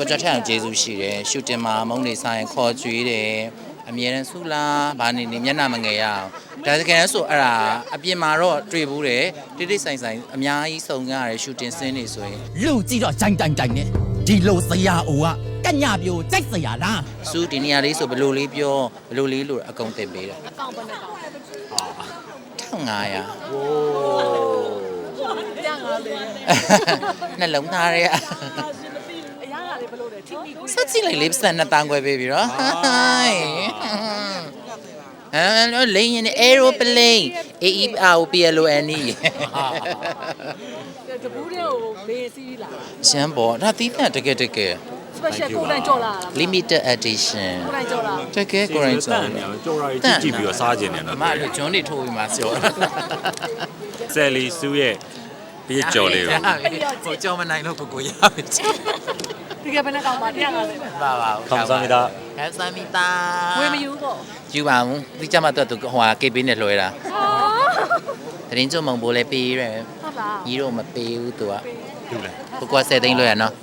ကိုကျော်ထက်အောင်ကျေးဇူးရှိတယ်ရှူတင်မှာမုံနေဆိုင်ခေါ်ကြွေးတယ်အမြဲတမ်းဆူလားဘာနေနေမျက်နှာမငယ်ရအောင်ဒါတကယ်လဲဆိုအဲ့ဒါအပြင်မှာတော့တွေ့ဘူးတယ်တိတိဆိုင်ဆိုင်အများကြီးစုံကြရတယ်ရှူတင်စင်းနေဆိုရင်လူကြည့်တော့ဂျိုင်တိုင်တိုင်နဲ့ဒီလိုဆရာအိုကကညပြိုကြိုက်ဆရာလားစူဒီနေရာလေးဆိုဘယ်လိုလေးပြောဘယ်လိုလေးလို့အကုန်တင်ပေးတယ်အကောင့်ဘယ်နဲ့ကောင်း1500ဝိုးပြငါလေနှလုံးသားရဲ့ အရာကလေဘလို့လဲထိမိကူစက်ကြည့်လိုက်လေးပတ်စံ2000ခွဲပေးပြီတော့ဟိုင်းအဲလိန်ရင် aeroplane a e r o p l o n e တပူးတဲ့ကိုမေးစီးလာရှမ်းပေါ်ဒါတီးတဲ့တကယ်တကယ် special ကိုတိုင်းကြော်လာတာ limited edition ကိုတိုင်းကြော်လာတကယ်ကိုရိုင်းဆောင်ကြော်ရာကြီးကြည့်ကြည့်ပြီးတော့စားခြင်းတယ်အနော်မလို့ဂျွန်းတွေထိုးပြီးမှပြောဆယ်လီစူးရဲ့ ပြည့်ကြော်လေးကိုဟိုကြော်မနိုင်လို့ကိုကိုရပြီတကယ်ဘယ်နဲ့ကောင်းပါတရားငါလေပါပါခံစားမိတာခံစားမိတာဝေမယူပေါ့ယူပါဦးဒီကြမှာတော့သူဟိုဟာ KB နဲ့လွှဲတာတရင်ကျုံမုံဘိုးလည်းပေးရဲဟုတ်လားညီတို့မပေးဘူးသူကဟုတ်လေကိုက10သိန်းလွှဲရနော်ဟ